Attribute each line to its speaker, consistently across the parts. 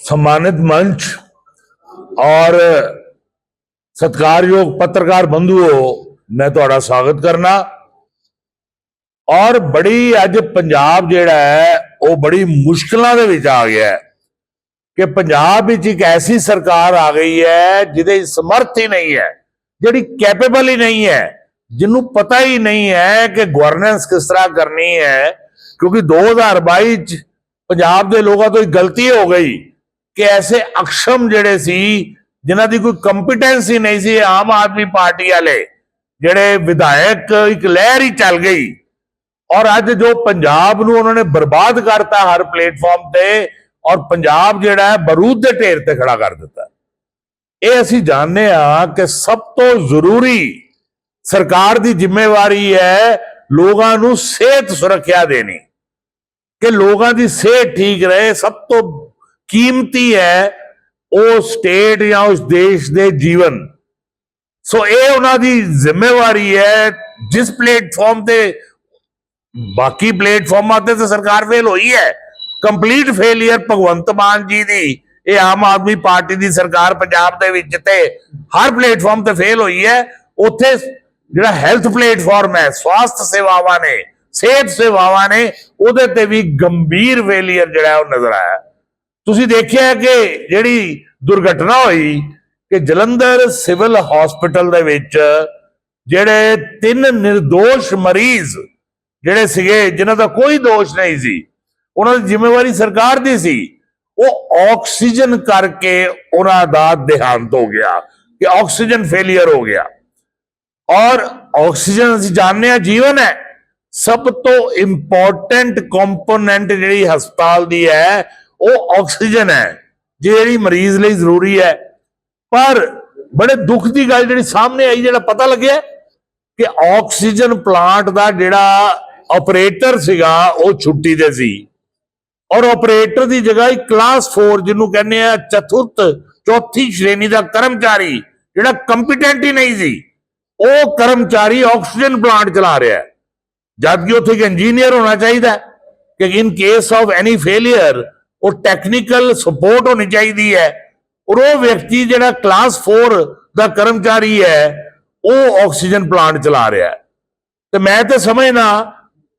Speaker 1: सम्मानित मंच और ਸਤਿਕਾਰਯੋਗ ਪੱਤਰਕਾਰ ਬੰਧੂਓ ਮੈਂ ਤੁਹਾਡਾ ਸਵਾਗਤ ਕਰਨਾ ਔਰ ਬੜੀ ਅੱਜ ਪੰਜਾਬ ਜਿਹੜਾ ਹੈ ਉਹ ਬੜੀ ਮੁਸ਼ਕਲਾਂ ਦੇ ਵਿੱਚ ਆ ਗਿਆ ਹੈ ਕਿ ਪੰਜਾਬ ਵਿੱਚ ਇੱਕ ਐਸੀ ਸਰਕਾਰ ਆ ਗਈ ਹੈ ਜਿਹਦੇ ਸਮਰਥ ਹੀ ਨਹੀਂ ਹੈ ਜਿਹੜੀ ਕੈਪੇਬਲ ਹੀ ਨਹੀਂ ਹੈ ਜਿਹਨੂੰ ਪਤਾ ਹੀ ਨਹੀਂ ਹੈ ਕਿ ਗਵਰਨੈਂਸ ਕਿਸ ਤਰ੍ਹਾਂ ਕਰਨੀ ਹੈ ਕਿਉਂਕਿ 2022 ਚ ਪੰਜਾਬ ਦੇ ਲੋਕਾਂ ਤੋਂ ਇੱਕ ਗਲਤੀ ਹੋ ਗਈ ਕਿ ਐਸੇ ਅਕਸ਼ਮ ਜਿਹੜੇ ਸੀ, ਜਿਨ੍ਹਾਂ ਦੀ ਕੋਈ ਕੰਪੀਟੈਂਸ ਹੀ ਨਹੀਂ ਸੀ, ਆਮ ਆਦਮੀ ਪਾਰਟੀ ਵਾਲੇ, ਜਿਹੜੇ ਵਿਧਾਇਕ ਇੱਕ ਲਹਿਰ ਹੀ ਚੱਲ ਗਈ। ਔਰ ਅੱਜ ਜੋ ਪੰਜਾਬ ਨੂੰ ਉਹਨਾਂ ਨੇ ਬਰਬਾਦ ਕਰਤਾ ਹਰ ਪਲੇਟਫਾਰਮ ਤੇ, ਔਰ ਪੰਜਾਬ ਜਿਹੜਾ ਹੈ ਬਰੂਦ ਦੇ ਢੇਰ ਤੇ ਖੜਾ ਕਰ ਦਿੱਤਾ। ਇਹ ਅਸੀਂ ਜਾਣਦੇ ਹਾਂ ਕਿ ਸਭ ਤੋਂ ਜ਼ਰੂਰੀ ਸਰਕਾਰ ਦੀ ਜ਼ਿੰਮੇਵਾਰੀ ਹੈ ਲੋਕਾਂ ਨੂੰ ਸਿਹਤ ਸੁਰੱਖਿਆ ਦੇਣੀ। ਕਿ ਲੋਕਾਂ ਦੀ ਸਿਹਤ ਠੀਕ ਰਹੇ, ਸਭ ਤੋਂ ਕੀਮਤੀ ਹੈ ਉਹ ਸਟੇਟ ਜਾਂ ਉਸ ਦੇਸ਼ ਦੇ ਜੀਵਨ। ਸੋ ਇਹ ਉਹਨਾਂ ਦੀ ਜ਼ਿੰਮੇਵਾਰੀ ਹੈ, ਜਿਸ ਪਲੇਟਫਾਰਮ ਤੇ, ਬਾਕੀ ਪਲੇਟਫਾਰਮਾਂ ਤੇ ਤਾਂ ਸਰਕਾਰ ਫੇਲ ਹੋਈ ਹੈ। ਕੰਪਲੀਟ ਫੇਲਿਅਰ ਭਗਵੰਤ ਮਾਨ ਜੀ ਦੀ, ਇਹ ਆਮ ਆਦਮੀ ਪਾਰਟੀ ਦੀ ਸਰਕਾਰ ਪੰਜਾਬ ਦੇ ਵਿੱਚ ਤੇ ਹਰ ਪਲੇਟਫਾਰਮ ਤੇ ਫੇਲ ਹੋਈ ਹੈ। ਉੱਥੇ ਜਿਹੜਾ ਹੈਲਥ ਪਲੇਟਫਾਰਮ ਹੈ, ਸਵਾਸਥ ਸੇਵਾਵਾਂ ਨੇ ਸਿਹਤ ਸੇਵਾਵਾਂ ਨੇ, ਉਹਦੇ ਤੇ ਵੀ ਗੰਭੀਰ ਫੇਲਿਅਰ ਜਿਹੜਾ ਉਹ ਨਜ਼ਰ ਆਇਆ। ਤੁਸੀਂ ਦੇਖਿਆ ਕਿ ਜਿਹੜੀ ਦੁਰਘਟਨਾ ਹੋਈ ਕਿ ਜਲੰਧਰ ਸਿਵਲ ਹਸਪੀਟਲ ਦੇ ਵਿੱਚ ਜਿਹੜੇ ਤਿੰਨ નિર્ਦੋਸ਼ ਮਰੀਜ਼ ਜਿਹੜੇ ਸੀਗੇ, ਜਿਨ੍ਹਾਂ ਦਾ ਕੋਈ ਦੋਸ਼ ਨਹੀਂ ਸੀ, ਉਹਨਾਂ ਦੀ ਜ਼ਿੰਮੇਵਾਰੀ ਸਰਕਾਰ ਦੀ ਸੀ, ਉਹ ਆਕਸੀਜਨ ਕਰਕੇ ਉਹਨਾਂ ਦਾ ਦੇਹਾਂਤ ਹੋ ਗਿਆ ਕਿ ਆਕਸੀਜਨ ਫੇਲਿਅਰ ਹੋ ਗਿਆ। ਔਰ ਆਕਸੀਜਨ ਅਸੀਂ ਜਾਣਦੇ ਹਾਂ ਜੀਵਨ ਹੈ ਸਭ ਤੋਂ ਇੰਪੋਰਟੈਂਟ ਕੰਪੋਨੈਂਟ ਜਿਹੜੀ ਹਸਪਤਾਲ ਦੀ ਹੈ, ਉਹ ਆਕਸੀਜਨ ਹੈ ਜਿਹੜੀ ਮਰੀਜ਼ ਲਈ ਜ਼ਰੂਰੀ ਹੈ। ਪਰ ਬੜੇ ਦੁੱਖ ਦੀ ਗੱਲ ਜਿਹੜੀ ਸਾਹਮਣੇ ਆਈ, ਜਿਹੜਾ ਪਤਾ ਲੱਗਿਆ ਕਿ ਆਕਸੀਜਨ ਪਲਾਂਟ ਦਾ ਜਿਹੜਾ ਆਪਰੇਟਰ ਸੀਗਾ, ਉਹ ਛੁੱਟੀ ਤੇ ਸੀ। ਔਰ ਆਪਰੇਟਰ ਦੀ ਜਗ੍ਹਾ ਇੱਕ ਕਲਾਸ 4 ਜਿਹਨੂੰ ਕਹਿੰਦੇ ਆ, ਚਤੁਰਥ, ਚੌਥੀ ਸ਼੍ਰੇਣੀ ਦਾ ਕਰਮਚਾਰੀ, ਜਿਹੜਾ ਕੰਪੀਟੈਂਟ ਹੀ ਨਹੀਂ ਸੀ, ਉਹ ਕਰਮਚਾਰੀ ਆਕਸੀਜਨ ਪਲਾਂਟ ਚਲਾ ਰਿਹਾ ਹੈ। ਜਦ ਕਿ ਉੱਥੇ ਇੱਕ ਇੰਜੀਨੀਅਰ ਹੋਣਾ ਚਾਹੀਦਾ ਕਿ in case of any failure ਉਹ ਟੈਕਨੀਕਲ ਸਪੋਰਟ ਹੋਣੀ ਚਾਹੀਦੀ ਹੈ। ਔਰ ਉਹ ਵਿਅਕਤੀ ਜਿਹੜਾ ਕਲਾਸ 4 ਦਾ ਕਰਮਚਾਰੀ ਹੈ, ਉਹ ਆਕਸੀਜਨ ਪਲਾਂਟ ਚਲਾ ਰਿਹਾ ਹੈ। ਤੇ ਮੈਂ ਤੇ ਸਮਝਣਾ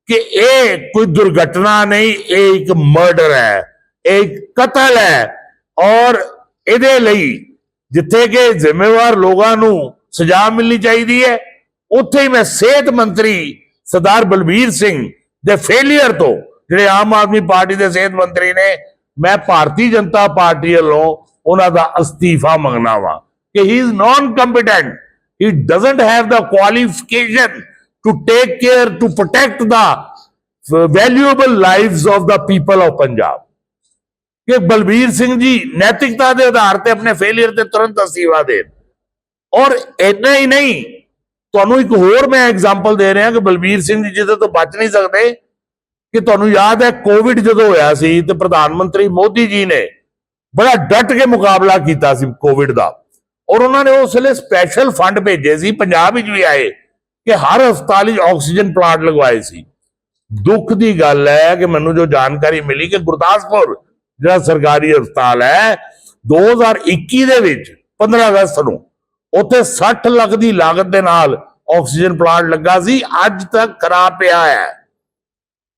Speaker 1: ਕਿ ਇਹ ਕੋਈ ਦੁਰਘਟਨਾ ਨਹੀਂ, ਇਹ ਇੱਕ ਮਰਡਰ ਹੈ, ਇਹ ਇੱਕ ਕਤਲ ਹੈ। ਔਰ ਇਹਦੇ ਲਈ ਜਿੱਥੇ ਕਿ ਜ਼ਿੰਮੇਵਾਰ ਲੋਕਾਂ ਨੂੰ ਸਜ਼ਾ ਮਿਲਣੀ ਚਾਹੀਦੀ ਹੈ, ਉੱਥੇ ਹੀ ਮੈਂ ਸਿਹਤ ਮੰਤਰੀ ਸਰਦਾਰ ਬਲਬੀਰ ਸਿੰਘ ਦੇ ਫੇਲਿਅਰ ਤੋਂ ਜਿਹੜੇ ਆਮ ਆਦਮੀ ਪਾਰਟੀ ਦੇ ਸਿਹਤ ਮੰਤਰੀ ਨੇ ਮੈਂ ਭਾਰਤੀ ਜਨਤਾ ਪਾਰਟੀ ਵੱਲੋਂ ਉਹਨਾਂ ਦਾ ਅਸਤੀਫਾ ਮੰਗਣਾ ਵਾ ਕਿ he is non competent he doesn't have the qualification to take care, to protect the valuable lives of the people of punjab. ਕਿ ਬਲਬੀਰ ਸਿੰਘ ਜੀ ਨੈਤਿਕਤਾ ਦੇ ਆਧਾਰ ਤੇ ਆਪਣੇ ਫੇਲਿਅਰ ਤੇ ਤੁਰੰਤ ਅਸਤੀਫਾ ਦੇਣ ਔਰ ਇੰਨਾ ਹੀ ਨਹੀਂ ਤੁਹਾਨੂੰ ਇੱਕ ਹੋਰ ਮੈਂ ਐਗਜ਼ਾਮਪਲ ਦੇ ਰਿਹਾ ਕਿ ਬਲਬੀਰ ਸਿੰਘ ਜੀ ਜਿਹਦੇ ਤੋਂ ਬਚ ਨਹੀਂ ਸਕਦੇ, ਕਿ ਤੁਹਾਨੂੰ ਯਾਦ ਹੈ ਕੋਵਿਡ ਜਦੋਂ ਹੋਇਆ ਸੀ ਤੇ ਪ੍ਰਧਾਨ ਮੰਤਰੀ ਮੋਦੀ ਜੀ ਨੇ ਬੜਾ ਡਟ ਕੇ ਮੁਕਾਬਲਾ ਕੀਤਾ ਸੀ ਕੋਵਿਡ ਦਾ ਔਰ ਉਹਨਾਂ ਨੇ ਉਸ ਵੇਲੇ ਸਪੈਸ਼ਲ ਫੰਡ ਭੇਜੇ ਸੀ, ਪੰਜਾਬ ਵਿੱਚ ਵੀ ਆਏ ਕਿ ਹਰ ਹਸਪਤਾਲ ਵਿੱਚ ਆਕਸੀਜਨ ਪਲਾਂਟ ਲਗਵਾਏ ਸੀ। ਦੁੱਖ ਦੀ ਗੱਲ ਹੈ ਕਿ ਮੈਨੂੰ ਜੋ ਜਾਣਕਾਰੀ ਮਿਲੀ ਕਿ ਗੁਰਦਾਸਪੁਰ ਜਿਹੜਾ ਸਰਕਾਰੀ ਹਸਪਤਾਲ ਹੈ 2021 ਦੇ ਵਿੱਚ 15 ਅਗਸਤ ਨੂੰ ਉੱਥੇ 60 ਲੱਖ ਦੀ ਲਾਗਤ ਦੇ ਨਾਲ ਆਕਸੀਜਨ ਪਲਾਂਟ ਲੱਗਾ ਸੀ, ਅੱਜ ਤੱਕ ਖਰਾਬ ਪਿਆ ਹੈ।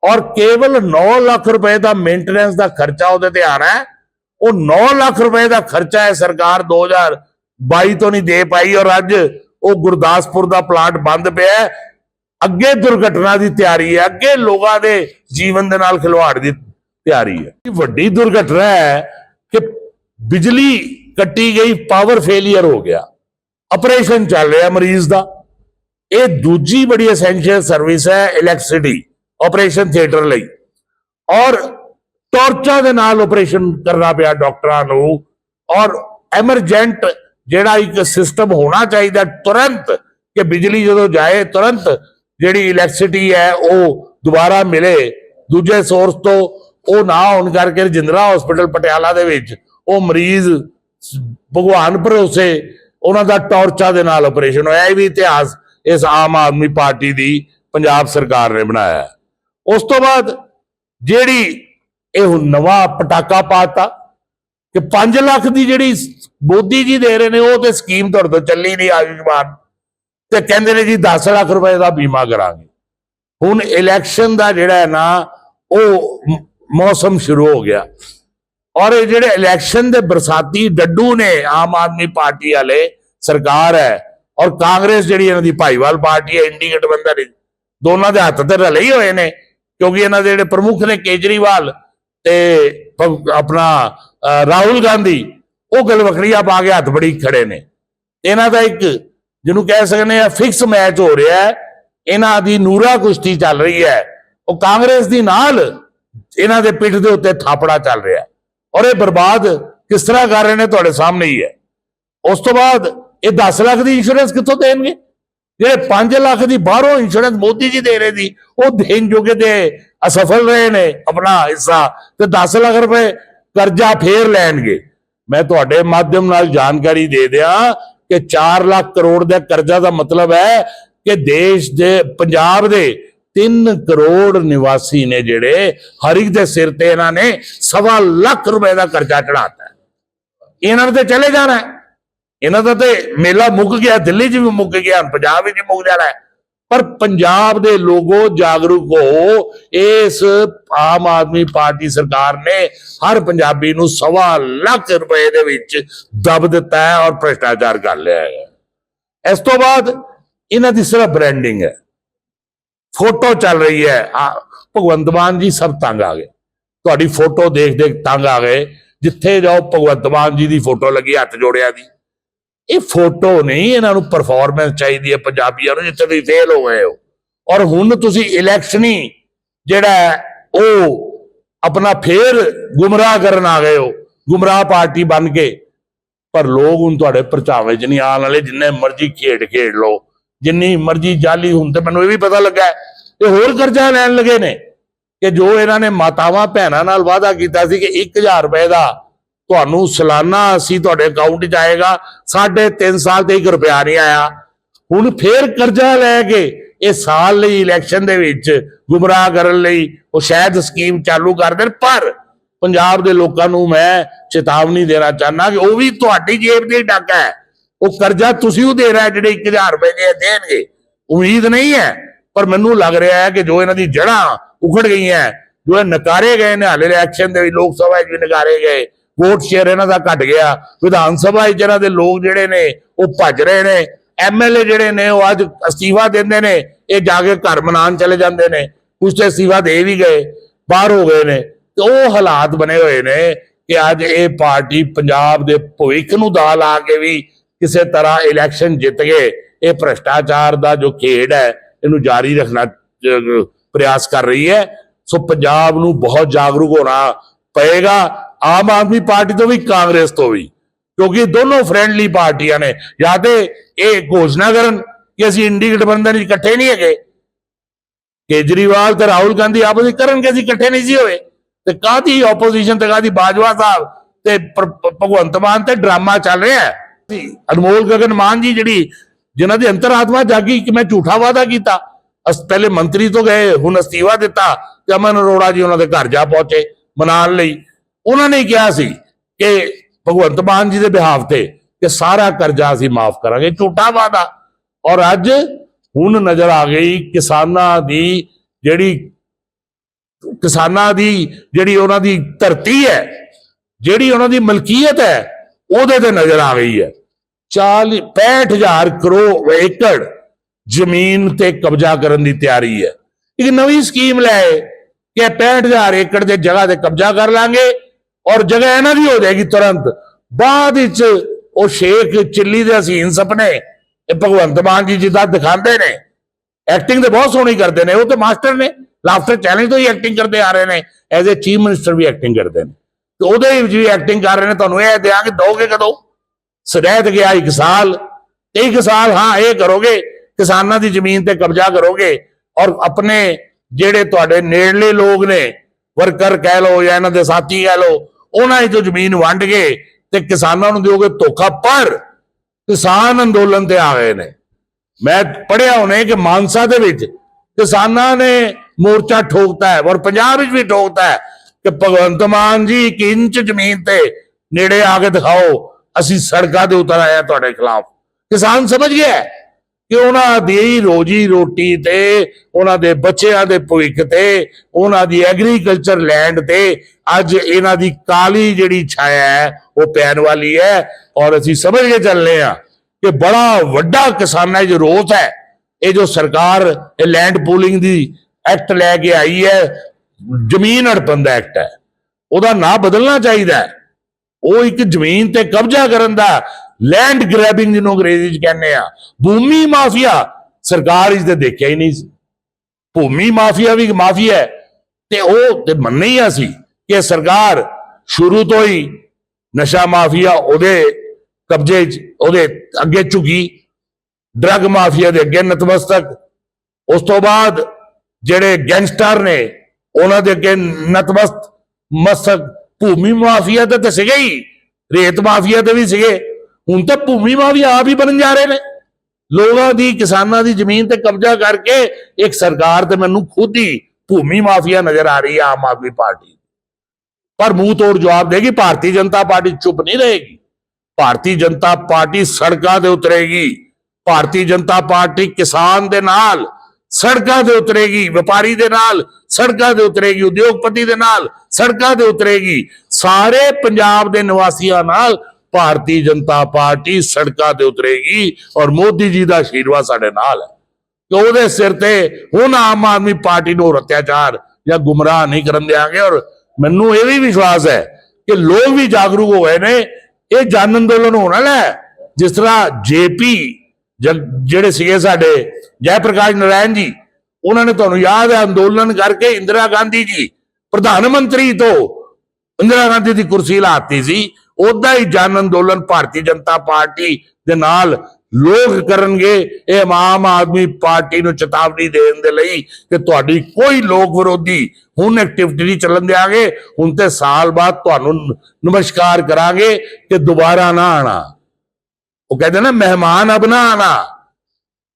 Speaker 1: ਔਰ ਕੇਵਲ 9 ਲੱਖ ਰੁਪਏ ਦਾ ਮੇਨਟੇਨੈਂਸ ਦਾ ਖਰਚਾ ਉਹਦੇ ਤੇ ਆਣਾ ਹੈ। ਉਹ 9 ਲੱਖ ਰੁਪਏ ਦਾ ਖਰਚਾ ਹੈ ਸਰਕਾਰ 2022 ਤੋਂ ਨਹੀਂ ਦੇ ਪਾਈ ਔਰ ਅੱਜ ਉਹ ਗੁਰਦਾਸਪੁਰ ਦਾ ਪਲਾਂਟ ਬੰਦ ਪਿਆ ਹੈ। ਅੱਗੇ ਦੁਰਘਟਨਾ ਦੀ ਤਿਆਰੀ ਹੈ, ਅੱਗੇ ਲੋਕਾਂ ਦੇ ਜੀਵਨ ਦੇ ਨਾਲ ਖਿਲਵਾੜ ਦੀ ਤਿਆਰੀ ਹੈ। ਇਹ ਵੱਡੀ ਦੁਰਘਟਨਾ ਹੈ ਕਿ ਬਿਜਲੀ ਕੱਟੀ ਗਈ ਪਾਵਰ ਫੇਲਿਅਰ ਹੋ ਗਿਆ। ਆਪਰੇਸ਼ਨ ਚੱਲ ਰਿਹਾ ਮਰੀਜ਼ ਦਾ। ਇਹ ਦੂਜੀ ਬੜੀ ਐਸੈਂਸ਼ੀਅਲ ਸਰਵਿਸ ਹੈ ਇਲੈਕਟ੍ਰਿਸਿਟੀ ਆਪਰੇਸ਼ਨ ਥੀਏਟਰ ਲਈ। ਔਰ ਟਾਰਚਾਂ ਦੇ ਨਾਲ ਆਪਰੇਸ਼ਨ ਕਰਨਾ ਪਿਆ ਡਾਕਟਰਾਂ ਨੂੰ। ਔਰ ਐਮਰਜੈਂਟ ਜਿਹੜਾ ਇੱਕ ਸਿਸਟਮ ਹੋਣਾ ਚਾਹੀਦਾ ਤੁਰੰਤ ਕਿ ਬਿਜਲੀ ਜਦੋਂ ਜਾਏ ਤੁਰੰਤ ਜਿਹੜੀ ਇਲੈਕਟ੍ਰਿਸਿਟੀ ਹੈ ਉਹ ਦੁਬਾਰਾ ਮਿਲੇ। ਦੂਜੇ ਸੋਰਸ ਤੋਂ ਉਹ ਨਾ ਹੋਣ ਕਰਕੇ ਰਜਿੰਦਰਾ ਹਸਪੀਟਲ ਪਟਿਆਲਾ ਦੇ ਵਿੱਚ ਉਹ ਮਰੀਜ਼ ਭਗਵਾਨ ਭਰੋਸੇ ਉਹਨਾਂ ਦਾ ਟਾਰਚਾ ਦੇ ਨਾਲ ਆਪਰੇਸ਼ਨ ਹੋਇਆ। ਇਹ ਵੀ ਇਤਿਹਾਸ ਇਸ ਆਮ ਆਦਮੀ ਪਾਰਟੀ ਦੀ ਪੰਜਾਬ ਸਰਕਾਰ ਨੇ ਬਣਾਇਆ। ਉਸ ਤੋਂ ਬਾਅਦ ਜਿਹੜੀ ਇਹ ਨਵਾਂ ਪਟਾਕਾ ਪਾਤਾ ਕਿ 5 ਲੱਖ ਦੀ ਜਿਹੜੀ ਮੋਦੀ ਜੀ ਦੇ ਰਹੇ ਨੇ, ਉਹ ਤੇ ਸਕੀਮ ਤੁਹਾਡੇ ਤੋਂ ਚੱਲੀ ਨਹੀਂ ਆਯੁਸ਼ਮਾਨ। ਤੇ ਕਹਿੰਦੇ ਨੇ ਜੀ 10 ਲੱਖ ਰੁਪਏ ਦਾ ਬੀਮਾ ਕਰਾਂਗੇ। ਹੁਣ ਇਲੈਕਸ਼ਨ ਦਾ ਜਿਹੜਾ ਹੈ ਨਾ, ਉਹ ਮੌਸਮ ਸ਼ੁਰੂ ਹੋ ਗਿਆ। ਔਰ ਇਹ ਜਿਹੜੇ ਇਲੈਕਸ਼ਨ ਦੇ ਬਰਸਾਤੀ ਡੱਡੂ ਨੇ ਆਮ ਆਦਮੀ ਪਾਰਟੀ ਵਾਲੇ, ਸਰਕਾਰ ਹੈ ਔਰ ਕਾਂਗਰਸ ਜਿਹੜੀ ਇਹਨਾਂ ਦੀ ਭਾਈਵਾਲ ਪਾਰਟੀ ਹੈ ਇੰਡੀ ਗਠਬੰਧਨ ਦੋਨਾਂ ਦੇ ਹੱਥ ਤੇ ਰਲੇ ਹੀ ਹੋਏ ਨੇ, ਕਿਉਂਕਿ ਇਹਨਾਂ ਦੇ ਜਿਹੜੇ ਪ੍ਰਮੁੱਖ ਨੇ ਕੇਜਰੀਵਾਲ ਤੇ ਆਪਣਾ ਰਾਹੁਲ ਗਾਂਧੀ, ਉਹ ਗੱਲ ਵਖੜੀਆਂ ਪਾ ਕੇ ਹੱਥ ਬੜੀ ਖੜੇ ਨੇ ਇਹਨਾਂ ਦਾ ਇੱਕ, ਜਿਹਨੂੰ ਕਹਿ ਸਕਦੇ ਆ ਫਿਕਸ ਮੈਚ ਹੋ ਰਿਹਾ ਹੈ, ਇਹਨਾਂ ਦੀ ਨੂਰਾ ਕੁਸ਼ਤੀ ਚੱਲ ਰਹੀ ਹੈ, ਉਹ ਕਾਂਗਰਸ ਦੀ ਨਾਲ ਇਹਨਾਂ ਦੇ ਪਿੱਠ ਦੇ ਉੱਤੇ ਥਾਪੜਾ ਚੱਲ ਰਿਹਾ ਹੈ। ਔਰ ਇਹ ਬਰਬਾਦ ਕਿਸ ਤਰ੍ਹਾਂ ਕਰ ਰਹੇ ਨੇ ਤੁਹਾਡੇ ਸਾਹਮਣੇ ਹੀ ਹੈ। ਉਸ ਤੋਂ ਬਾਅਦ ਇਹ 10 ਲੱਖ ਦੀ ਇੰਸ਼ੋਰੈਂਸ ਕਿੱਥੋਂ ਦੇਣਗੇ? ਜਿਹੜੇ 5 ਲੱਖ ਦੀ ਬਾਹਰੋਂ ਇੰਸ਼ੋਰੈਂਸ ਮੋਦੀ ਜੀ ਦੇ ਰਹੇ ਸੀ, ਉਹ ਦੇਣ ਜੋਗੇ ਤੇ ਅਸਫਲ ਰਹੇ ਨੇ ਆਪਣਾ ਹਿੱਸਾ ਤੇ 10 ਲੱਖ ਰੁਪਏ ਕਰਜ਼ਾ ਫੇਰ ਲੈਣਗੇ। ਮੈਂ ਤੁਹਾਡੇ ਮਾਧਿਅਮ ਨਾਲ ਜਾਣਕਾਰੀ ਦੇ ਦਿਆਂ ਕਿ 4 ਲੱਖ ਕਰੋੜ ਦਾ ਕਰਜ਼ਾ ਦਾ ਮਤਲਬ ਹੈ ਕਿ ਦੇਸ਼ ਦੇ, ਪੰਜਾਬ ਦੇ 3 ਕਰੋੜ ਨਿਵਾਸੀ ਨੇ ਜਿਹੜੇ ਹਰ ਇੱਕ ਦੇ ਸਿਰ ਤੇ ਇਹਨਾਂ ਨੇ ਸਵਾ ਲੱਖ ਰੁਪਏ ਦਾ ਕਰਜ਼ਾ ਚੜਾਤਾ ਹੈ। ਇਹਨਾਂ ਨੇ ਤੇ ਚਲੇ ਜਾਣਾ ਇਹਨਾਂ ਦਾ ਤੇ ਮੇਲਾ ਮੁੱਕ ਗਿਆ, ਦਿੱਲੀ 'ਚ ਵੀ ਮੁੱਕ ਗਿਆ, ਪੰਜਾਬ ਵਿੱਚ ਮੁੱਕ ਜਾਣਾ ਪਰ ਪੰਜਾਬ ਦੇ ਲੋਗੋ ਜਾਗਰੂਕ ਹੋ, ਇਸ ਆਮ ਆਦਮੀ ਪਾਰਟੀ ਸਰਕਾਰ ਨੇ ਹਰ ਪੰਜਾਬੀ ਨੂੰ ਸਵਾ ਲੱਖ ਰੁਪਏ ਦੇ ਵਿੱਚ ਦਬ ਦਿੱਤਾ ਹੈ ਔਰ ਭ੍ਰਿਸ਼ਟਾਚਾਰ ਕਰ ਲਿਆ ਹੈ। ਇਸ ਤੋਂ ਬਾਅਦ ਇਹਨਾਂ ਦੀ ਸਿਰਫ ਬ੍ਰਾਂਡਿੰਗ ਹੈ। ਫੋਟੋ ਚੱਲ ਰਹੀ ਹੈ। ਆ, ਭਗਵੰਤ ਮਾਨ ਜੀ ਸਭ ਤੰਗ ਆ ਗਏ। ਤੁਹਾਡੀ ਫੋਟੋ ਦੇਖ ਦੇਖ ਤੰਗ ਆ ਗਏ। ਜਿੱਥੇ ਜਾਓ ਭਗਵੰਤ ਮਾਨ ਜੀ ਦੀ ਫੋਟੋ ਲੱਗੀ ਹੱਥ ਜੋੜਿਆ ਦੀ। ਇਹ ਫੋਟੋ ਨਹੀਂ ਇਹਨਾਂ ਨੂੰ ਪਰਫਾਰਮੈਂਸ ਚਾਹੀਦੀ ਹੈ ਪੰਜਾਬੀਆਂ ਨੂੰ ਜਿੱਥੇ ਤੁਸੀਂ ਫੇਲ ਹੋ ਗਏ ਹੋ। ਔਰ ਹੁਣ ਤੁਸੀਂ ਇਲੈਕਸ਼ਨੀ ਜਿਹੜਾ ਹੈ, ਉਹ ਆਪਣਾ ਫੇਰ ਗੁੰਮਰਾਹ ਕਰਨ ਆ ਗਏ ਹੋ। ਗੁੰਮਰਾਹ ਪਾਰਟੀ ਬਣ ਕੇ। ਪਰ ਲੋਕ ਹੁਣ ਤੁਹਾਡੇ ਪਰਚਾਵੇ 'ਚ ਨਹੀਂ ਆਉਣ ਵਾਲੇ ਜਿੰਨੇ ਮਰਜ਼ੀ ਖੇਡ ਖੇਡ ਲੋ ਜਿੰਨੀ ਮਰਜ਼ੀ ਜਾਲੀ ਹੁਣ ਤੇ ਮੈਨੂੰ ਇਹ ਵੀ ਪਤਾ ਲੱਗਾ ਇਹ ਹੋਰ ਕਰਜ਼ਾ ਲੈਣ ਲੱਗੇ ਨੇ ਕਿ ਜੋ ਇਹਨਾਂ ਨੇ ਮਾਤਾਵਾਂ ਭੈਣਾਂ ਨਾਲ ਵਾਅਦਾ ਕੀਤਾ ਸੀ ਕਿ 1000 ਰੁਪਏ ਦਾ ਤੁਹਾਨੂੰ ਸਾਲਾਨਾ ਅਸੀਂ ਤੁਹਾਡੇ ਅਕਾਊਂਟ 'ਚ ਆਏਗਾ, ਸਾਢੇ ਤਿੰਨ ਸਾਲ ਤੇ 1 ਰੁਪਿਆ ਨਹੀਂ ਆਇਆ। ਹੁਣ ਫੇਰ ਕਰਜ਼ਾ ਲੈ ਕੇ ਇਹ ਸਾਲ ਲਈ ਇਲੈਕਸ਼ਨ ਦੇ ਵਿੱਚ ਗੁੰਮਰਾਹ ਕਰਨ ਲਈ ਉਹ ਸ਼ਾਇਦ ਸਕੀਮ ਚਾਲੂ ਕਰ ਦੇਣ, ਪਰ ਪੰਜਾਬ ਦੇ ਲੋਕਾਂ ਨੂੰ ਮੈਂ ਚੇਤਾਵਨੀ ਦੇਣਾ ਚਾਹਨਾ ਕਿ ਉਹ ਵੀ ਤੁਹਾਡੀ ਜੇਬ ਦੀ ਡਾਕਾ ਹੈ। ਉਹ ਕਰਜ਼ਾ ਤੁਸੀਂ ਉਹ ਦੇ ਰਿਹਾ ਜਿਹੜੇ 1000 ਰੁਪਏ ਦੇ ਦੇਣਗੇ। ਉਮੀਦ ਨਹੀਂ ਹੈ, ਪਰ ਮੈਨੂੰ ਲੱਗ ਰਿਹਾ ਹੈ ਕਿ ਜੋ ਇਹਨਾਂ ਦੀ ਜੜ੍ਹਾਂ ਉਖੜ ਗਈਆਂ, ਜੋ ਇਹ ਨਕਾਰੇ ਗਏ ਨੇ, ਹਾਲੇ ਇਲੈਕਸ਼ਨ ਦੇ ਵਿੱਚ ਲੋਕ ਸਭਾ 'ਚ ਵੀ ਨਕਾਰੇ ਗਏ ਵੋਟ ਸ਼ੇਅਰ ਇਹਨਾਂ ਦਾ ਘਟ ਗਿਆ। ਵਿਧਾਨ ਸਭਾ 'ਚ ਇਹਨਾਂ ਦੇ ਲੋਕ ਜਿਹੜੇ ਨੇ, ਉਹ ਭੱਜ ਰਹੇ ਨੇ। ਐਮਐਲਏ ਜਿਹੜੇ ਨੇ, ਉਹ ਅੱਜ ਅਸਤੀਫਾ ਦਿੰਦੇ ਨੇ, ਇਹ ਜਾ ਕੇ ਘਰ ਮਨਾਉਣ ਚਲੇ ਜਾਂਦੇ ਨੇ। ਕੁਝ ਤੇ ਅਸਤੀਫਾ ਦੇ ਵੀ ਗਏ, ਬਾਹਰ ਹੋ ਗਏ ਨੇ। ਤੇ ਉਹ ਹਾਲਾਤ ਬਣੇ ਹੋਏ ਨੇ ਕਿ ਅੱਜ ਇਹ ਪਾਰਟੀ ਪੰਜਾਬ ਦੇ ਭਵਿੱਖ ਨੂੰ ਦਾ ਲਾ ਕੇ ਵੀ ਕਿਸੇ ਤਰ੍ਹਾਂ ਇਲੈਕਸ਼ਨ ਜਿੱਤ ਗਏ, ਇਹ ਭ੍ਰਸ਼ਟਾਚਾਰ ਦਾ ਜੋ ਖੇਡ ਹੈ, ਇਹਨੂੰ ਜਾਰੀ ਰੱਖਣਾ ਪ੍ਰਯਾਸ ਕਰ ਰਹੀ ਹੈ। ਸੋ ਪੰਜਾਬ ਨੂੰ ਬਹੁਤ ਜਾਗਰੂਕ ਹੋਣਾ ਪਏਗਾ, ਆਮ ਆਦਮੀ ਪਾਰਟੀ ਤੋਂ ਵੀ, ਕਾਂਗਰਸ ਤੋਂ ਵੀ, ਕਿਉਂਕਿ ਦੋਨੋਂ ਫਰੈਂਡਲੀ ਪਾਰਟੀਆਂ ਨੇ। ਜਾਂ ਤੇ ਇਹ ਘੋਸ਼ਣਾ ਕਰਨ ਕਿ ਅਸੀਂ ਇੰਡੀ ਗਠਬੰਧਨ ਵਿੱਚ ਇਕੱਠੇ ਨਹੀਂ ਹੈਗੇ। ਕੇਜਰੀਵਾਲ ਤੇ ਰਾਹੁਲ ਗਾਂਧੀ ਆਪਸ ਵਿੱਚ ਕਰਨਗੇ ਅਸੀਂ ਇਕੱਠੇ ਨਹੀਂ ਸੀ ਹੋਏ। ਤੇ ਕਾਦੀ ਆਪੋਜੀਸ਼ਨ ਤੇ ਕਾਦੀ ਬਾਜਵਾ ਸਾਹਿਬ ਤੇ ਭਗਵੰਤ ਮਾਨ ਤੇ ਡਰਾਮਾ ਚੱਲ ਰਿਹਾ ਹੈ? ਜੀ, ਅਨਮੋਲ ਗਗਨ ਮਾਨ ਜੀ ਜਿਹੜੀ ਜਿਨ੍ਹਾਂ ਦੀ ਅੰਤਰਾਤਮਾ ਜਾਗੀ ਕਿ ਮੈਂ ਝੂਠਾ ਵਾਅਦਾ ਕੀਤਾ ਅਸ ਪਹਿਲੇ ਮੰਤਰੀ ਤੋਂ ਗਏ ਹੁਣ ਅਸਤੀਫਾ ਦਿੱਤਾ ਤੇ ਅਮਨ ਅਰੋੜਾ ਜੀ ਉਹਨਾਂ ਦੇ ਘਰ ਜਾ ਪਹੁੰਚੇ ਮਨਾਉਣ ਲਈ। ਉਹਨਾਂ ਨੇ ਕਿਹਾ ਸੀ ਕਿ ਭਗਵੰਤ ਮਾਨ ਜੀ ਦੇ ਬਿਹਾਫ ਤੇ ਕਿ ਸਾਰਾ ਕਰਜ਼ਾ ਅਸੀਂ ਮਾਫ ਕਰਾਂਗੇ ਝੂਠਾ ਵਾਅਦਾ। ਔਰ ਅੱਜ ਹੁਣ ਨਜ਼ਰ ਆ ਗਈ ਕਿਸਾਨਾਂ ਦੀ ਜਿਹੜੀ ਕਿਸਾਨਾਂ ਦੀ ਜਿਹੜੀ ਉਹਨਾਂ ਦੀ ਧਰਤੀ ਹੈ ਜਿਹੜੀ ਉਹਨਾਂ ਦੀ ਮਲਕੀਅਤ ਹੈ ਉਹਦੇ ਤੇ ਨਜ਼ਰ ਆ ਗਈ ਹੈ। 40 65000 ਕਰੋੜ ਏਕੜ ਜ਼ਮੀਨ ਤੇ ਕਬਜ਼ਾ ਕਰਨ ਦੀ ਤਿਆਰੀ ਹੈ। ਇੱਕ ਨਵੀਂ ਸਕੀਮ ਲੈ ਆਏ ਕਿ 65000 ਏਕੜ ਦੇ ਜਗ੍ਹਾ ਤੇ ਕਬਜ਼ਾ ਕਰ ਲਾਂਗੇ ਔਰ ਜਗ੍ਹਾ ਇਹਨਾਂ ਦੀ ਹੋ ਜਾਏਗੀ ਤੁਰੰਤ। ਬਾਅਦ ਵਿੱਚ ਉਹ ਸ਼ੇਖ ਚਿੱਲੀ ਦੇ ਹਸੀਨ ਸੁਪਨੇ, ਇਹ ਭਗਵੰਤ ਮਾਨ ਜੀ ਜਿੱਦਾਂ ਦਿਖਾਉਂਦੇ ਨੇ। ਐਕਟਿੰਗ ਤੇ ਬਹੁਤ ਸੋਹਣੀ ਕਰਦੇ ਨੇ, ਉਹ ਤਾਂ ਮਾਸਟਰ ਨੇ। ਲਾਫਟਰ ਚੈਲੰਜ ਤੋਂ ਹੀ ਐਕਟਿੰਗ ਕਰਦੇ ਆ ਰਹੇ ਨੇ। ਐਜ਼ ਅ ਚੀਫ ਮਿਨਿਸਟਰ ਵੀ ਐਕਟਿੰਗ ਕਰਦੇ ਨੇ। ਤੇ ਉਹਦੇ ਵਿੱਚ ਵੀ ਐਕਟਿੰਗ ਕਰ ਰਹੇ ਨੇ, ਤੁਹਾਨੂੰ ਇਹ ਦਿਆਂਗੇ ਦੋਗੇ ਕਦੋਂ? ਸਰਹਿਤ ਗਿਆ ਇੱਕ ਸਾਲ। ਤੇ ਸਾਲ, ਹਾਂ, ਇਹ ਕਰੋਗੇ, ਕਿਸਾਨਾਂ ਦੀ ਜ਼ਮੀਨ ਤੇ ਕਬਜ਼ਾ ਕਰੋਗੇ ਔਰ ਆਪਣੇ ਜਿਹੜੇ ਤੁਹਾਡੇ ਨੇੜਲੇ ਲੋਕ ਨੇ, ਵਰਕਰ ਕਹਿ ਲਓ ਜਾਂ ਇਹਨਾਂ ਦੇ ਸਾਥੀ ਕਹਿ ਲਓ, ਉਹਨਾਂ ਦੀ ਜੋ ਜ਼ਮੀਨ ਵੰਡ ਕੇ ਤੇ ਕਿਸਾਨਾਂ ਨੂੰ ਦਿਓਗੇ ਧੋਖਾ। ਪਰ ਕਿਸਾਨ ਅੰਦੋਲਨ ਤੇ ਆ ਗਏ ਨੇ। ਮੈਂ ਪੜਿਆ ਹੋਣੇ ਕਿ ਮਾਨਸਾ ਦੇ ਵਿੱਚ ਕਿਸਾਨਾਂ ਨੇ ਮੋਰਚਾ ਠੋਕਤਾ ਹੈ ਔਰ ਪੰਜਾਬ ਵਿੱਚ ਵੀ ਠੋਕਤਾ ਹੈ। ਕਿ ਭਗਵੰਤ ਮਾਨ ਜੀ ਇੱਕ ਇੰਚ ਜ਼ਮੀਨ ਤੇ ਨੇੜੇ ਆ ਕੇ ਦਿਖਾਓ, ਅਸੀਂ ਸੜਕਾਂ ਤੇ ਉਤਰ ਆਏ ਤੁਹਾਡੇ ਖਿਲਾਫ। ਕਿਸਾਨ ਸਮਝ ਗਿਆ ਕਿ ਉਹਨਾਂ ਦੀ ਰੋਜੀ ਰੋਟੀ ਤੇ, ਉਹਨਾਂ ਦੇ ਬੱਚਿਆਂ ਦੇ ਭਵਿੱਖ ਤੇ, ਉਹਨਾਂ ਦੀ ਐਗਰੀਕਲਚਰ ਲੈਂਡ ਤੇ, ਅੱਜ ਇਹਨਾਂ ਦੀ ਕਾਲੀ ਜਿਹੜੀ ਛਾਇਆ ਹੈ, ਉਹ ਪੈਣ ਵਾਲੀ ਹੈ। ਔਰ ਅਸੀਂ ਸਮਝ ਕੇ ਚੱਲਨੇ ਆ ਕਿ ਬੜਾ ਵੱਡਾ ਕਿਸਾਨਾਂ 'ਚ ਰੋਸ ਹੈ, ਇਹ ਜੋ ਸਰਕਾਰ, ਇਹ ਲੈਂਡ ਪੂਲਿੰਗ ਦੀ ਐਕਟ ਲੈ ਕੇ ਆਈ ਹੈ ਜ਼ਮੀਨ ਹੜਪਣ ਦਾ ਐਕਟ ਹੈ। ਉਹਦਾ ਨਾਂ ਬਦਲਣਾ ਚਾਹੀਦਾ ਹੈ। ਉਹ ਇੱਕ ਜ਼ਮੀਨ ਤੇ ਕਬਜ਼ਾ ਕਰਨ ਦਾ ਲੈਂਡ ਗ੍ਰੈਬਿੰਗ ਜਿਹਨੂੰ ਅੰਗਰੇਜ਼ੀ ਚ ਕਹਿੰਦੇ ਆ। ਭੂਮੀ ਮਾਫੀਆ, ਸਰਕਾਰ ਇਸ ਤੇ ਦੇਖਿਆ ਹੀ ਨਹੀਂ ਸੀ। ਭੂਮੀ ਮਾਫੀਆ ਵੀ ਇੱਕ ਮਾਫੀਆ ਹੈ। ਤੇ ਉਹ ਤੇ ਮੰਨੇ ਹੀ ਸੀ ਕਿ ਸਰਕਾਰ ਸ਼ੁਰੂ ਤੋਂ ਹੀ ਨਸ਼ਾ ਮਾਫੀਆ ਉਹਦੇ ਕਬਜ਼ੇ 'ਚ, ਉਹਦੇ ਅੱਗੇ ਝੁਕੀ। ਡਰੱਗ ਮਾਫੀਆ ਦੇ ਅੱਗੇ ਨਤਮਸਤਕ। ਉਸ ਤੋਂ ਬਾਅਦ ਜਿਹੜੇ ਗੈਂਗਸਟਰ ਨੇ ਉਹਨਾਂ ਦੇ ਅੱਗੇ ਨਤਮਸਤ ਮਸਤਕ ਭੂਮੀ ਮਾਫੀਆ ਤੇ ਸੀਗੇ ਹੀ, ਰੇਤ ਮਾਫੀਆ ਤੇ ਵੀ ਸੀਗੇ। ਹੁਣ ਤਾਂ ਭੂਮੀ ਮਾਫੀਆ ਆਪ ਹੀ ਬਣਨ ਜਾ ਰਹੇ ਨੇ। ਲੋਕਾਂ ਦੀ, ਕਿਸਾਨਾਂ ਦੀ ਜ਼ਮੀਨ ਤੇ ਕਬਜ਼ਾ ਕਰਕੇ ਇੱਕ ਸਰਕਾਰ ਤੇ ਮੈਨੂੰ ਖੁਦ ਹੀ ਭੂਮੀ ਮਾਫੀਆ ਨਜ਼ਰ ਆ ਰਹੀ ਹੈ ਆਮ ਆਦਮੀ ਪਾਰਟੀ ਪਰ ਮੂੰਹ ਤੋੜ ਜਵਾਬ ਦੇਗੀ, ਭਾਰਤੀ ਜਨਤਾ ਪਾਰਟੀ ਚੁੱਪ ਨਹੀਂ ਰਹੇਗੀ। ਭਾਰਤੀ ਜਨਤਾ ਪਾਰਟੀ ਸੜਕਾਂ ਤੇ ਉਤਰੇਗੀ। ਭਾਰਤੀ ਜਨਤਾ ਪਾਰਟੀ ਕਿਸਾਨ ਦੇ ਨਾਲ ਸੜਕਾਂ ਤੇ ਉਤਰੇਗੀ, ਵਪਾਰੀ ਦੇ ਨਾਲ ਸੜਕਾਂ ਤੇ ਉਤਰੇਗੀ, ਉਦਯੋਗਪਤੀ ਦੇ ਨਾਲ ਸੜਕਾਂ ਤੇ ਉਤਰੇਗੀ। ਸਾਰੇ ਪੰਜਾਬ ਦੇ ਨਿਵਾਸੀਆਂ ਨਾਲ ਭਾਰਤੀ ਜਨਤਾ ਪਾਰਟੀ ਸੜਕਾਂ ਤੇ ਉਤਰੇਗੀ ਔਰ ਮੋਦੀ ਜੀ ਦਾ ਆਸ਼ੀਰਵਾਦ ਸਾਡੇ ਨਾਲ ਹੈ। ਕਿ ਉਹਦੇ ਸਿਰ ਤੇ ਹੁਣ ਆਮ ਆਦਮੀ ਪਾਰਟੀ ਨੂੰ ਅਤਿਆਚਾਰ ਜਾਂ ਗੁੰਮਰਾਹ ਨਹੀਂ ਕਰਨ ਦਿਆਂਗੇ ਔਰ ਮੈਨੂੰ ਇਹ ਵੀ ਵਿਸ਼ਵਾਸ ਹੈ ਕਿ ਲੋਕ ਵੀ ਜਾਗਰੂਕ ਹੋਏ ਨੇ। ਇਹ ਜਨ ਅੰਦੋਲਨ ਹੋਣ ਵਾਲਾ ਹੈ ਜਿਸ ਤਰ੍ਹਾਂ ਜੇਪੀ ਜਿਹੜੇ ਸੀਗੇ ਸਾਡੇ ਜੈ ਪ੍ਰਕਾਸ਼ ਨਰਾਇਣ ਜੀ, ਉਹਨਾਂ ਨੇ ਤੁਹਾਨੂੰ ਯਾਦ ਹੈ ਅੰਦੋਲਨ ਕਰਕੇ ਇੰਦਰਾ ਗਾਂਧੀ ਜੀ, ਪ੍ਰਧਾਨ ਮੰਤਰੀ ਤੋਂ ਇੰਦਰਾ ਗਾਂਧੀ ਦੀ ਕੁਰਸੀ ਲਾਤੀ ਸੀ। ਉਦਾਂ ਹੀ ਜਨ ਅੰਦੋਲਨ ਭਾਰਤੀ ਜਨਤਾ ਪਾਰਟੀ ਦੇ ਨਾਲ ਲੋਕ ਕਰਨਗੇ। ਇਹ ਆਮ ਆਦਮੀ ਪਾਰਟੀ ਨੂੰ ਚੇਤਾਵਨੀ ਦੇਣ ਦੇ ਲਈ ਕਿ ਤੁਹਾਡੀ ਕੋਈ ਲੋਕ ਵਿਰੋਧੀ ਹੁਣ ਐਕਟੀਵਿਟੀ ਨਹੀਂ ਚੱਲਣ ਦਿਆਂਗੇ। ਹੁਣ ਤੇ ਸਾਲ ਬਾਅਦ ਤੁਹਾਨੂੰ ਨਮਸਕਾਰ ਕਰਾਂਗੇ ਕਿ ਦੁਬਾਰਾ ਨਾ ਆਣਾ ਉਹ ਕਹਿੰਦੇ ਨਾ, ਮਹਿਮਾਨ ਅਬ ਨਾ ਆਣਾ।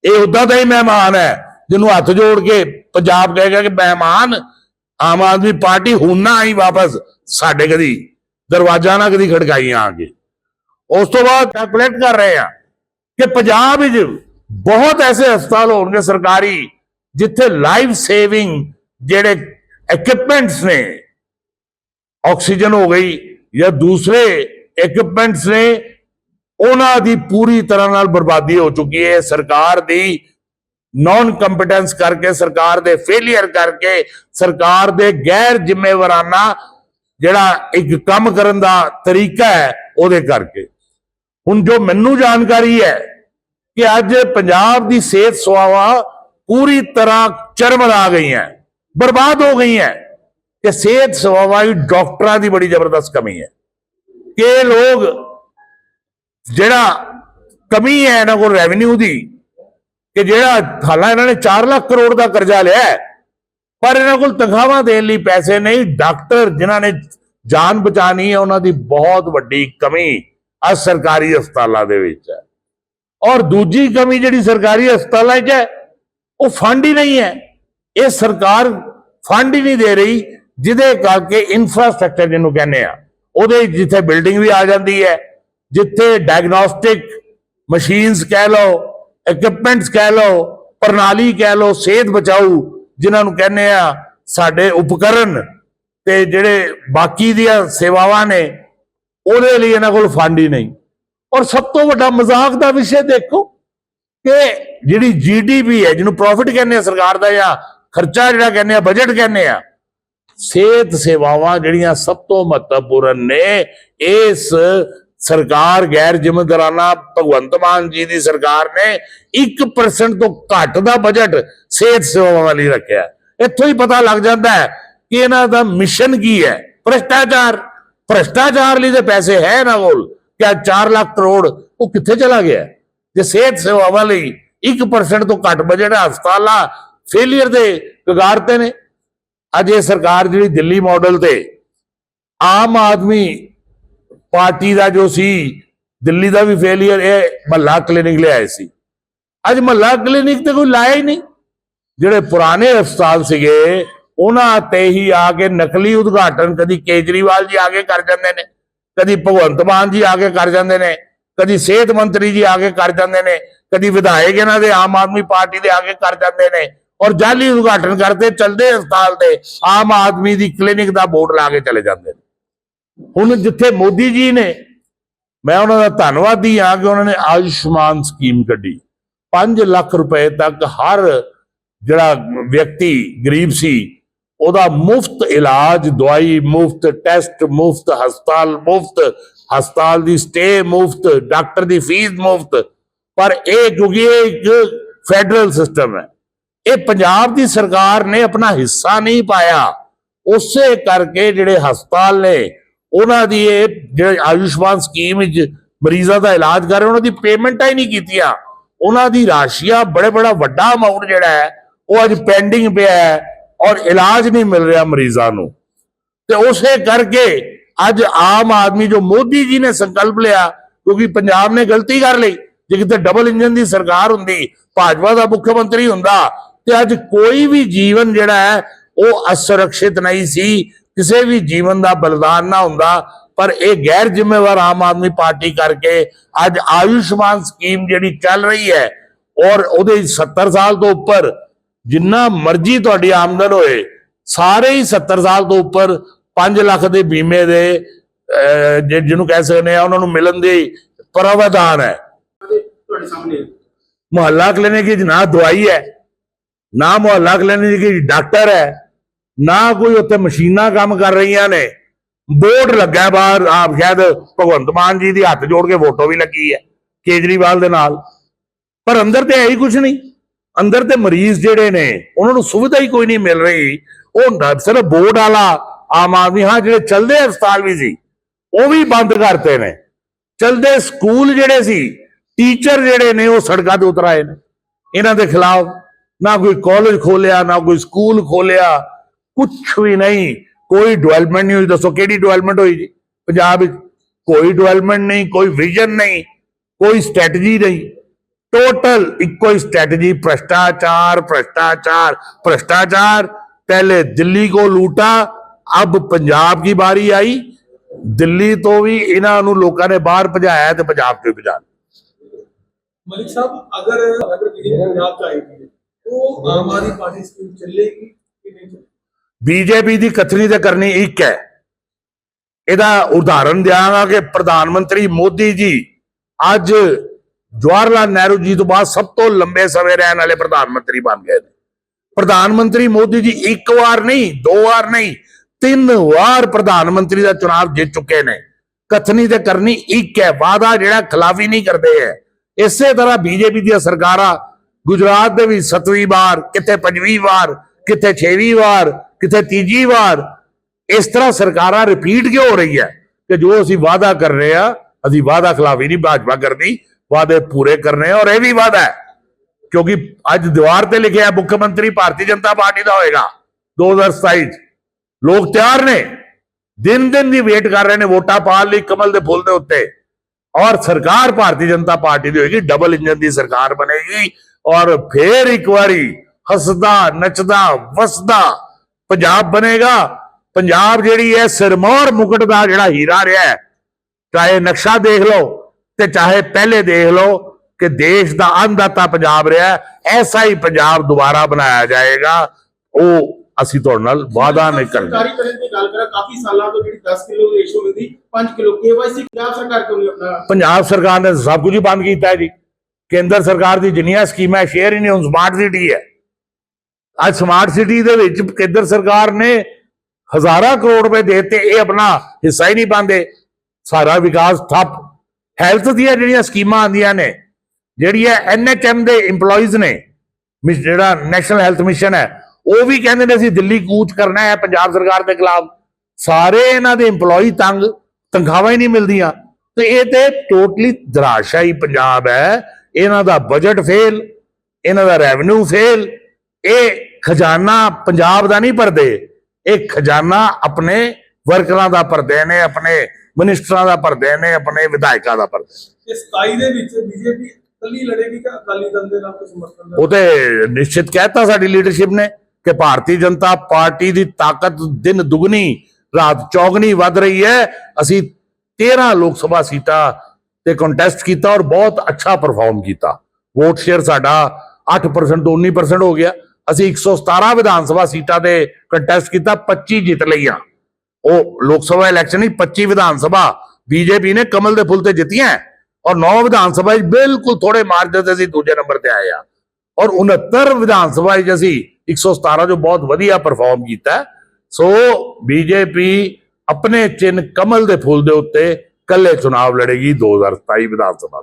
Speaker 1: ਇਹ ਉਦਾਂ ਦਾ ਹੀ ਮਹਿਮਾਨ ਹੈ, ਜਿਹਨੂੰ ਹੱਥ ਜੋੜ ਕੇ ਪੰਜਾਬ ਕਹੇਗਾ ਕਿ ਮਹਿਮਾਨ, ਆਮ ਆਦਮੀ ਪਾਰਟੀ ਹੁਣ ਨਾ ਆਈ ਵਾਪਸ, ਸਾਡੇ ਕਦੀ ਦਰਵਾਜ਼ਾ ਨਾ ਕਦੀ ਖੜਕਾਈ ਆ ਕੇ। ਉਸ ਤੋਂ ਬਾਅਦ ਕੈਲਕੂਲੇਟ ਕਰ ਰਹੇ ਆ ਕਿ ਪੰਜਾਬ ਵਿੱਚ ਬਹੁਤ ਐਸੇ ਹਸਪਤਾਲ ਹੋਣਗੇ ਸਰਕਾਰੀ, ਜਿੱਥੇ ਲਾਈਫ ਸੇਵਿੰਗ ਜਿਹੜੇ ਇਕਵਿਪਮੈਂਟਸ ਨੇ, ਆਕਸੀਜਨ ਹੋ ਗਈ ਜਾਂ ਦੂਸਰੇ ਇਕਵਿਪਮੈਂਟਸ ਨੇ ਉਹਨਾਂ ਦੀ ਪੂਰੀ ਤਰ੍ਹਾਂ ਨਾਲ ਬਰਬਾਦੀ ਹੋ ਚੁੱਕੀ ਹੈ। ਸਰਕਾਰ ਦੀ ਨਾਨ ਕੰਪੀਟੈਂਸ ਕਰਕੇ, ਸਰਕਾਰ ਦੇ ਫੇਲਿਅਰ ਕਰਕੇ, ਸਰਕਾਰ ਦੇ ਗੈਰ ਜ਼ਿੰਮੇਵਾਰਾਨਾ ਜਿਹੜਾ ਇੱਕ ਕੰਮ ਕਰਨ ਦਾ ਤਰੀਕਾ ਹੈ, ਉਹਦੇ ਕਰਕੇ। ਹੁਣ ਜੋ ਮੈਨੂੰ ਜਾਣਕਾਰੀ ਹੈ ਕਿ ਅੱਜ ਪੰਜਾਬ ਦੀ ਸਿਹਤ ਸੇਵਾਵਾਂ ਪੂਰੀ ਤਰ੍ਹਾਂ ਚਰਮਰਾ ਗਈਆਂ ਬਰਬਾਦ ਹੋ ਗਈਆਂ ਕਿ ਸਿਹਤ ਸੇਵਾਵਾਂ ਵਿੱਚ ਡਾਕਟਰਾਂ ਦੀ ਬੜੀ ਜ਼ਬਰਦਸਤ ਕਮੀ ਹੈ। ਕਿ ਲੋਕ ਜਿਹੜਾ ਕਮੀ ਹੈ ਇਹਨਾਂ ਕੋਲ ਰੈਵਨਿਊ ਦੀ, ਕਿ ਜਿਹੜਾ ਹਾਲਾ ਇਹਨਾਂ ਨੇ 4 ਲੱਖ ਕਰੋੜ ਦਾ ਕਰਜ਼ਾ ਲਿਆ ਪਰ ਇਹਨਾਂ ਕੋਲ ਤਨਖਾਹਾਂ ਦੇਣ ਲਈ ਪੈਸੇ ਨਹੀਂ, ਡਾਕਟਰ ਜਿਨ੍ਹਾਂ ਨੇ ਜਾਨ ਬਚਾਣੀ ਹੈ, ਉਹਨਾਂ ਦੀ ਬਹੁਤ ਵੱਡੀ ਕਮੀ ਆ ਸਰਕਾਰੀ ਹਸਪਤਾਲਾਂ ਦੇ ਵਿੱਚ ਹੈ। ਔਰ ਦੂਜੀ ਕਮੀ ਜਿਹੜੀ ਸਰਕਾਰੀ ਹਸਪਤਾਲਾਂ 'ਚ ਹੈ, ਉਹ ਫੰਡ ਹੀ ਨਹੀਂ ਹੈ। ਇਹ ਸਰਕਾਰ ਫੰਡ ਹੀ ਨਹੀਂ ਦੇ ਰਹੀ, ਜਿਹਦੇ ਕਰਕੇ ਇਨਫਰਾਸਟ੍ਰਕਚਰ ਜਿਹਨੂੰ ਕਹਿੰਦੇ ਆ, ਉਹਦੇ ਜਿੱਥੇ ਬਿਲਡਿੰਗ ਵੀ ਆ ਜਾਂਦੀ ਹੈ ਜਿੱਥੇ ਡਾਇਗਨੋਸਟਿਕ ਮਸ਼ੀਨਸ ਕਹਿ ਲਓ ਇਕਵਿਪਮੈਂਟਸ ਕਹਿ ਲਓ, ਪ੍ਰਣਾਲੀ ਕਹਿ ਲਓ, ਸਿਹਤ ਬਚਾਊ, ਜਿਨ੍ਹਾਂ ਨੂੰ ਕਹਿੰਦੇ ਆ ਸਾਡੇ ਉਪਕਰਨ ਤੇ ਜਿਹੜੇ ਬਾਕੀ ਦੀਆਂ ਸੇਵਾਵਾਂ ਨੇ, ਉਹਦੇ ਲਈ ਇਹਨਾਂ ਕੋਲ ਫੰਡ ਹੀ ਨਹੀਂ। ਔਰ ਸਭ ਤੋਂ ਵੱਡਾ ਮਜ਼ਾਕ ਦਾ ਵਿਸ਼ੇ ਦੇਖੋ ਕਿ ਜਿਹੜੀ ਜੀਡੀਪੀ ਹੈ, ਜਿਹਨੂੰ ਪ੍ਰੋਫਿਟ ਕਹਿੰਦੇ ਆ ਸਰਕਾਰ ਦਾ ਜਾਂ ਖਰਚਾ ਜਿਹੜਾ ਕਹਿੰਦੇ ਆ ਬਜਟ ਕਹਿੰਦੇ ਆ, ਸਿਹਤ ਸੇਵਾਵਾਂ ਜਿਹੜੀਆਂ ਸਭ ਤੋਂ ਮਹੱਤਵਪੂਰਨ ਨੇ, ਇਸ ਸਰਕਾਰ, ਗੈਰ ਜ਼ਿੰਮੇਦਾਰਾਨਾ ਭਗਵੰਤ ਮਾਨ ਜੀ ਦੀ ਸਰਕਾਰ ਨੇ 1% ਤੋਂ ਘੱਟ ਦਾ ਬਜਟ ਸਿਹਤ ਸੇਵਾਵਾਂ ਲਈ ਰੱਖਿਆ। ਇੱਥੋਂ ਹੀ ਪਤਾ ਲੱਗ ਜਾਂਦਾ ਹੈ ਕਿ ਇਹਨਾਂ ਦਾ ਮਿਸ਼ਨ ਕੀ ਹੈ। ਭ੍ਰਿਸ਼ਟਾਚਾਰ। ਭ੍ਰਿਸ਼ਟਾਚਾਰ ਲਈ ਤੇ ਪੈਸੇ ਹੈ ਇਹਨਾਂ ਕੋਲ, ਕਿ 4 ਲੱਖ ਕਰੋੜ ਉਹ ਕਿੱਥੇ ਚਲਾ ਗਿਆ? ਜੇ ਸਿਹਤ ਸੇਵਾਵਾਂ ਲਈ 1% ਤੋਂ ਘੱਟ ਬਜਟ ਹਸਪਤਾਲਾਂ ਫੇਲਿਅਰ ਦੇ ਕਗਾਰ ਤੇ ਨੇ। ਅੱਜ ਇਹ ਸਰਕਾਰ ਜਿਹੜੀ ਦਿੱਲੀ ਮਾਡਲ ਤੇ ਆਮ ਆਦਮੀ ਪਾਰਟੀ ਦਾ ਜੋ ਸੀ, ਦਿੱਲੀ ਦਾ ਵੀ ਫੇਲਿਅਰ ਇਹ ਮਹੱਲਾ ਕਲੀਨਿਕ ਲਿਆਏ ਸੀ। ਅੱਜ ਮਹੱਲਾ ਕਲੀਨਿਕ ਤੇ ਕੋਈ ਲਾਇਆ ਹੀ ਨਹੀਂ। ਜਿਹੜੇ ਪੁਰਾਣੇ ਹਸਪਤਾਲ ਸੀਗੇ, ਉਹਨਾਂ ਤੇ ਹੀ ਆ ਕੇ ਨਕਲੀ ਉਦਘਾਟਨ ਕਦੀ ਕੇਜਰੀਵਾਲ ਜੀ ਆ ਕੇ ਕਰ ਜਾਂਦੇ ਨੇ, ਕਦੀ ਭਗਵੰਤ ਮਾਨ ਜੀ ਆ ਕੇ ਕਰ ਜਾਂਦੇ ਨੇ, ਕਦੀ ਸਿਹਤ ਮੰਤਰੀ ਜੀ ਆ ਕੇ ਕਰ ਜਾਂਦੇ ਨੇ, ਕਦੀ ਵਿਧਾਇਕ ਇਹਨਾਂ ਦੇ ਆਮ ਆਦਮੀ ਪਾਰਟੀ ਦੇ ਆ ਕੇ ਕਰ ਜਾਂਦੇ ਨੇ ਔਰ ਜਾਲੀ ਉਦਘਾਟਨ ਕਰਦੇ, ਚਲਦੇ ਹਸਪਤਾਲ ਤੇ ਆਮ ਆਦਮੀ ਦੀ ਕਲੀਨਿਕ ਦਾ ਬੋਰਡ ਲਾ ਕੇ ਚਲੇ ਜਾਂਦੇ ਨੇ। ਹੁਣ ਜਿੱਥੇ ਮੋਦੀ ਜੀ ਨੇ, ਮੈਂ ਉਹਨਾਂ ਦਾ ਧੰਨਵਾਦੀ ਹਾਂ ਕਿ ਉਹਨਾਂ ਨੇ ਆਯੁਸ਼ਮਾਨ ਸਕੀਮ ਕੱਢੀ। 5 ਲੱਖ ਰੁਪਏ ਤੱਕ ਹਰ ਜਿਹੜਾ ਵਿਅਕਤੀ ਗਰੀਬ ਸੀ, ਉਹਦਾ ਮੁਫਤ ਇਲਾਜ, ਦਵਾਈ ਮੁਫਤ, ਟੈਸਟ ਮੁਫਤ, ਹਸਪਤਾਲ ਮੁਫਤ, ਹਸਪਤਾਲ ਦੀ ਸਟੇ ਮੁਫਤ, ਡਾਕਟਰ ਦੀ ਫੀਸ ਮੁਫਤ। ਪਰ ਇਹ ਕਿਉਂਕਿ ਇਹ ਇੱਕ ਫੈਡਰਲ ਸਿਸਟਮ ਹੈ। ਇਹ ਪੰਜਾਬ ਦੀ ਸਰਕਾਰ ਨੇ ਆਪਣਾ ਹਿੱਸਾ ਨਹੀਂ ਪਾਇਆ। ਉਸੇ ਕਰਕੇ ਜਿਹੜੇ ਹਸਪਤਾਲ ਨੇ ਉਹਨਾਂ ਦੀ ਇਹ ਜਿਹੜੇ ਆਯੁਸ਼ਮਾਨ ਸਕੀਮ ਵਿੱਚ ਮਰੀਜ਼ਾਂ ਦਾ ਇਲਾਜ ਕਰ ਰਹੇ ਉਹਨਾਂ ਦੀ ਪੇਮੈਂਟਾਂ ਹੀ ਨਹੀਂ ਕੀਤੀਆਂ। ਉਹਨਾਂ ਦੀ ਰਾਸ਼ੀਆ ਬੜੇ ਬੜਾ ਵੱਡਾ ਅਮਾਉਂਟ ਜਿਹੜਾ ਹੈ, ਉਹ ਅੱਜ ਪੈਂਡਿੰਗ ਪਿਆ ਹੈ ਔਰ ਇਲਾਜ ਨਹੀਂ ਮਿਲ ਰਿਹਾ ਮਰੀਜ਼ਾਂ ਨੂੰ। ਤੇ ਉਸੇ ਕਰਕੇ ਅੱਜ ਆਮ ਆਦਮੀ ਜੋ ਮੋਦੀ ਜੀ ਨੇ ਸੰਕਲਪ ਲਿਆ, ਕਿਉਂਕਿ ਪੰਜਾਬ ਨੇ ਗਲਤੀ ਕਰ ਲਈ, ਜੇ ਕਿਤੇ ਡਬਲ ਇੰਜਨ ਦੀ ਸਰਕਾਰ ਹੁੰਦੀ, ਭਾਜਪਾ ਦਾ ਮੁੱਖ ਮੰਤਰੀ ਹੁੰਦਾ, ਤੇ ਅੱਜ ਕੋਈ ਵੀ ਜੀਵਨ ਜਿਹੜਾ ਹੈ, ਉਹ ਅਸੁਰੱਖਿਅਤ ਨਹੀਂ ਸੀ ਕਿਸੇ ਵੀ ਜੀਵਨ ਦਾ ਬਲਿਦਾਨ ਨਾ ਹੁੰਦਾ ਪਰ ਇਹ ਗੈਰ ਜ਼ਿੰਮੇਵਾਰ ਆਮ ਆਦਮੀ ਪਾਰਟੀ ਕਰਕੇ ਅੱਜ ਆਯੁਸ਼ਮਾਨ ਸਕੀਮ ਜਿਹੜੀ ਚੱਲ ਰਹੀ ਹੈ ਔਰ ਉਹਦੇ 70 ਸਾਲ ਤੋਂ ਉੱਪਰ ਜਿੰਨਾ ਮਰਜ਼ੀ ਤੁਹਾਡੀ ਆਮਦਨ ਹੋਏ ਸਾਰੇ ਹੀ 70 ਸਾਲ ਤੋਂ ਉੱਪਰ 5 ਲੱਖ ਦੇ ਬੀਮੇ ਦੇ ਜਿਹਨੂੰ ਕਹਿ ਸਕਦੇ ਆ ਉਹਨਾਂ ਨੂੰ ਮਿਲਣ ਦੀ ਪ੍ਰਾਵਧਾਨ ਹੈ।
Speaker 2: ਤੁਹਾਡੇ ਸਾਹਮਣੇ
Speaker 1: ਮੁਹੱਲਾ ਕਲੀਨਿਕ ਵਿੱਚ ਨਾ ਦਵਾਈ ਹੈ ਨਾ ਮੁਹੱਲਾ ਕਲੀਨਿਕ ਵਿੱਚ ਡਾਕਟਰ ਹੈ ਨਾ ਕੋਈ ਉੱਥੇ ਮਸ਼ੀਨਾਂ ਕੰਮ ਕਰ ਰਹੀਆਂ ਨੇ। ਬੋਰਡ ਲੱਗਾ ਬਾਹਰ, ਆਪ ਸ਼ਾਇਦ ਭਗਵੰਤ ਮਾਨ ਜੀ ਦੀ ਹੱਥ ਜੋੜ ਕੇ ਫੋਟੋ ਵੀ ਲੱਗੀ ਹੈ, ਕੇਜਰੀਵਾਲ ਦੇ ਨਾਲ। ਪਰ ਅੰਦਰ ਤੇ ਹੈ ਹੀ ਕੁਝ ਨਹੀਂ। ਅੰਦਰ ਤੇ ਮਰੀਜ਼ ਜਿਹੜੇ ਨੇ, ਉਹਨਾਂ ਨੂੰ ਸੁਵਿਧਾ ਹੀ ਕੋਈ ਨਹੀਂ ਮਿਲ ਰਹੀ। ਉਹ ਸਿਰਫ ਬੋਰਡ ਵਾਲਾ ਆਮ ਆਦਮੀ, ਹਾਂ, ਜਿਹੜੇ ਚਲਦੇ ਹਸਪਤਾਲ ਵੀ ਸੀ, ਉਹ ਵੀ ਬੰਦ ਕਰਤੇ ਨੇ। ਚਲਦੇ ਸਕੂਲ ਜਿਹੜੇ ਸੀ, ਟੀਚਰ ਜਿਹੜੇ ਨੇ, ਉਹ ਸੜਕਾਂ ਤੇ ਉਤਰ ਆਏ ਨੇ। ਇਹਨਾਂ ਦੇ ਖਿਲਾਫ ਨਾ ਕੋਈ ਕਾਲਜ ਖੋਲਿਆ ਨਾ ਕੋਈ ਸਕੂਲ ਖੋਲਿਆ ਕੁਝ ਵੀ ਨਹੀਂ ਕੋਈ ਡਿਵੈਲਪਮੈਂਟ ਨਹੀਂ ਹੋਈ ਦੱਸੋ ਕਿਹੜੀ ਡਿਵੈਲਪਮੈਂਟ ਹੋਈ ਜੀ ਪੰਜਾਬ ਵਿੱਚ ਕੋਈ ਡਿਵੈਲਪਮੈਂਟ ਨਹੀਂ ਕੋਈ ਵਿਜ਼ਨ ਨਹੀਂ ਕੋਈ ਸਟ੍ਰੈਟਜੀ ਨਹੀਂ टोटल इको स्ट्रेटजी भ्रष्टाचार भ्रष्टाचार भ्रष्टाचार पहले दिल्ली को लूटा अब पंजाब की बारी आई ਦਿੱਲੀ ਤੋਂ ਵੀ ਇਹਨਾਂ ਨੂੰ ਲੋਕਾਂ ਨੇ ਬਾਹਰ ਭਜਾਇਆ ਤੇ ਪੰਜਾਬ ਤੋਂ ਭਜਾ
Speaker 2: मलिक साहब अगर अगर बीजेपी पंजाब का आएगी तो आम आदमी पार्टी स्कीम चलेगी कि नहीं चलेगी
Speaker 1: ਬੀਜੇਪੀ ਦੀ ਕਥਨੀ ਤੇ ਕਰਨੀ ਇੱਕ ਹੈ। ਇਹਦਾ ਉਦਾਹਰਨ ਦਿਆਂਗਾ ਕਿ ਪ੍ਰਧਾਨ ਮੰਤਰੀ ਮੋਦੀ ਜੀ ਅੱਜ ਜਵਾਹਰ ਲਾਲ ਨਹਿਰੂ ਜੀ ਤੋਂ ਬਾਅਦ ਸਭ ਤੋਂ ਲੰਬੇ ਸਮੇਂ ਰਹਿਣ ਵਾਲੇ ਪ੍ਰਧਾਨ ਮੰਤਰੀ ਬਣ ਗਏ ਨੇ। ਪ੍ਰਧਾਨ ਮੰਤਰੀ ਮੋਦੀ ਜੀ ਇੱਕ ਵਾਰ ਨਹੀਂ, ਦੋ ਵਾਰ ਨਹੀਂ, ਤਿੰਨ ਵਾਰ ਪ੍ਰਧਾਨ ਮੰਤਰੀ ਦਾ ਚੁਣਾਵ ਜਿੱਤ ਚੁੱਕੇ ਨੇ। ਕਥਨੀ ਤੇ ਕਰਨੀ ਇੱਕ ਹੈ ਵਾਦਾ ਜਿਹੜਾ ਖਿਲਾਫੀ ਨਹੀਂ ਕਰਦੇ ਹੈ। ਇਸੇ ਤਰ੍ਹਾਂ ਬੀਜੇਪੀ ਦੀਆਂ ਸਰਕਾਰਾਂ ਗੁਜਰਾਤ ਦੇ ਵੀ ਸੱਤਵੀਂ ਵਾਰ, ਕਿਤੇ ਪੰਜਵੀਂ ਵਾਰ, ਕਿਤੇ ਛੇਵੀਂ ਵਾਰ ਕਿਤੇ ਤੀਜੀ ਵਾਰ ਇਸ ਤਰ੍ਹਾਂ ਸਰਕਾਰਾਂ ਰਿਪੀਟ ਕਿਉਂ ਹੋ ਰਹੀ ਹੈ ਕਿ ਜੋ ਅਸੀਂ ਵਾਅਦਾ ਕਰ ਰਹੇ ਆ ਅਸੀਂ ਵਾਅਦਾ ਖਿਲਾਫੀ ਨਹੀਂ ਭਾਜਪਾ ਕਰਦੀ ਵਾਅਦੇ ਪੂਰੇ ਕਰਨੇ ਆ ਔਰ ਇਹ ਵੀ ਵਾਅਦਾ ਹੈ ਕਿਉਂਕਿ ਅੱਜ ਦੀਵਾਰ ਤੇ ਲਿਖਿਆ ਹੈ, ਮੁੱਖ ਮੰਤਰੀ ਭਾਰਤੀ ਜਨਤਾ ਪਾਰਟੀ ਦਾ ਹੋਏਗਾ 2027 ਚ ਲੋਕ ਤਿਆਰ ਨੇ ਦਿਨ ਦਿਨ ਦੀ ਵੇਟ ਕਰ ਰਹੇ ਨੇ ਵੋਟਾਂ ਪਾਉਣ ਲਈ ਕਮਲ ਦੇ ਫੁੱਲ ਦੇ ਉੱਤੇ ਔਰ ਸਰਕਾਰ ਭਾਰਤੀ ਜਨਤਾ ਪਾਰਟੀ ਦੀ ਹੋਏਗੀ ਡਬਲ ਇੰਜਨ ਦੀ ਸਰਕਾਰ ਬਣੇਗੀ ਔਰ ਫੇਰ ਇੱਕ ਵਾਰੀ ਹੱਸਦਾ ਨੱਚਦਾ ਵਸਦਾ ਪੰਜਾਬ ਬਣੇਗਾ। ਪੰਜਾਬ ਜਿਹੜੀ ਹੈ ਸਿਰਮੌਰ ਮੁਕਟ ਦਾ ਜਿਹੜਾ ਹੀਰਾ ਰਿਹਾ ਹੈ ਚਾਹੇ ਨਕਸ਼ਾ ਦੇਖ ਲਓ ਤੇ ਚਾਹੇ ਪਹਿਲੇ ਦੇਖ ਲਓ ਕਿ ਦੇਸ਼ ਦਾ ਅੰਨਦਾਤਾ ਪੰਜਾਬ ਰਿਹਾ। ਐਸਾ ਹੀ ਪੰਜਾਬ ਦੁਬਾਰਾ ਬਣਾਇਆ ਜਾਏਗਾ। ਉਹ ਅਸੀਂ ਤੁਹਾਡੇ ਨਾਲ ਵਾਅਦਾ ਨਹੀਂ ਕਰਦੇ
Speaker 2: ਸਰਕਾਰੀ ਕਰਨ ਦੀ ਗੱਲ ਕਰਾਂ ਕਾਫੀ ਸਾਲਾਂ ਤੋਂ ਜਿਹੜੀ 10 ਕਿਲੋ ਦੀ ਰੇਸ਼ੋ ਮਿਲਦੀ 5 ਕਿਲੋ ਕੇਵਾਈਸੀ ਪੰਜਾਬ ਸਰਕਾਰ ਕਿਉਂ ਨਹੀਂ ਆਪਣਾ?
Speaker 1: ਪੰਜਾਬ ਸਰਕਾਰ ਨੇ ਸਭ ਕੁਝ ਹੀ ਬੰਦ ਕੀਤਾ ਹੈ ਜੀ। ਕੇਂਦਰ ਸਰਕਾਰ ਦੀ ਜਿੰਨੀਆਂ ਸਕੀਮਾਂ ਸ਼ੇਅਰ ਹੀ ਨਹੀਂ ਹੁਣ ਸਮਾਰਟ ਸਿਟੀ ਹੈ। ਅੱਜ ਸਮਾਰਟ ਸਿਟੀ ਦੇ ਵਿੱਚ ਕੇਂਦਰ ਸਰਕਾਰ ਨੇ ਹਜ਼ਾਰਾਂ ਕਰੋੜ ਰੁਪਏ ਦੇ ਦਿੱਤੇ, ਇਹ ਆਪਣਾ ਹਿੱਸਾ ਹੀ ਨਹੀਂ ਪਾਉਂਦੇ। ਸਾਰਾ ਵਿਕਾਸ ਠੱਪ। ਹੈਲਥ ਦੀਆਂ ਜਿਹੜੀਆਂ ਸਕੀਮਾਂ ਆਉਂਦੀਆਂ ਨੇ ਜਿਹੜੀਆਂ ਐਨਐਚਐਮ ਦੇ EMPLOYEES ਨੇ, ਮਿਸ ਜਿਹੜਾ ਨੈਸ਼ਨਲ ਹੈਲਥ ਮਿਸ਼ਨ ਹੈ, ਉਹ ਵੀ ਕਹਿੰਦੇ ਨੇ ਅਸੀਂ ਦਿੱਲੀ ਕੂਚ ਕਰਨਾ ਹੈ, ਪੰਜਾਬ ਸਰਕਾਰ ਦੇ ਖਿਲਾਫ। ਸਾਰੇ ਇਹਨਾਂ ਦੇ EMPLOYEE ਤੰਗ, ਤਨਖਾਹਾਂ ਹੀ ਨਹੀਂ ਮਿਲਦੀਆਂ। ਤੇ ਇਹ ਤੇ ਟੋਟਲੀ ਧਰਾਸ਼ਾਹੀ ਪੰਜਾਬ ਹੈ। ਇਹਨਾਂ ਦਾ ਬਜਟ ਫੇਲ ਇਹਨਾਂ ਦਾ ਰੈਵਨਿਊ ਫੇਲ ਇਹ ਖਜ਼ਾਨਾ ਪੰਜਾਬ ਦਾ ਨਹੀਂ ਭਰਦੇ ਇਹ ਖਜ਼ਾਨਾ ਆਪਣੇ ਵਰਕਰਾਂ ਦਾ ਭਰਦੇ ਨੇ ਆਪਣੇ ਮਿਨਿਸਟਰਾਂ ਦਾ ਭਰਦੇ ਨੇ ਆਪਣੇ ਵਿਧਾਇਕਾਂ ਦਾ ਭਰਦੇ ਨੇ।
Speaker 2: ਤੇ 27 ਦੇ ਵਿੱਚ ਬੀਜੇਪੀ ਕੱਲੀ ਲੜੇਗੀ ਕਿ ਅਕਾਲੀ ਦਲ ਦੇ ਨਾਲ ਸਮਰਥਨ
Speaker 1: ਉਹ ਤੇ ਨਿਸ਼ਚਿਤ ਕਹਿਤਾ ਸਾਡੀ ਲੀਡਰਸ਼ਿਪ ਨੇ ਕਿ ਭਾਰਤੀ ਜਨਤਾ ਪਾਰਟੀ ਦੀ ਤਾਕਤ ਦਿਨ ਦੁਗਣੀ ਰਾਤ ਚੌਗਣੀ ਵੱਧ ਰਹੀ ਹੈ। ਅਸੀਂ 13 ਲੋਕ ਸਭਾ ਸੀਟਾਂ ਤੇ ਕੰਟੈਸਟ ਕੀਤਾ ਔਰ ਬਹੁਤ ਅੱਛਾ ਪਰਫਾਰਮ ਕੀਤਾ। ਵੋਟ ਸ਼ੇਅਰ ਸਾਡਾ 8% ਤੋਂ 19% ਹੋ ਗਿਆ। ਅਸੀਂ 117 ਵਿਧਾਨ ਸਭਾ ਸੀਟਾਂ ਤੇ ਕੰਟੈਸਟ ਕੀਤਾ 25 ਜਿੱਤ ਲਈਆਂ। ਉਹ ਲੋਕ ਸਭਾ ਇਲੈਕਸ਼ਨ ਹੀ 25 ਵਿਧਾਨ ਸਭਾ। ਬੀਜੇਪੀ ਨੇ ਕਮਲ ਦੇ ਫੁੱਲ ਤੇ ਜਿੱਤੀਆਂ ਔਰ 9 ਵਿਧਾਨ ਸਭਾ 'ਚ ਬਿਲਕੁਲ ਥੋੜੇ ਮਾਰਜਨ ਤੇ ਅਸੀਂ ਦੂਜੇ ਨੰਬਰ ਤੇ ਆਏ ਆ ਔਰ 69 ਵਿਧਾਨ ਸਭਾ 'ਚ ਅਸੀਂ 117 ਜੋ ਬਹੁਤ ਵਧੀਆ ਪਰਫਾਰਮ ਕੀਤਾ ਹੈ। ਸੋ ਬੀਜੇਪੀ ਆਪਣੇ ਚਿੰਨ ਕਮਲ ਦੇ ਫੁੱਲ ਦੇ ਉੱਤੇ ਕੱਲੇ ਚੁਣਾਵ ਲੜੇਗੀ 2027 ਵਿਧਾਨ ਸਭਾ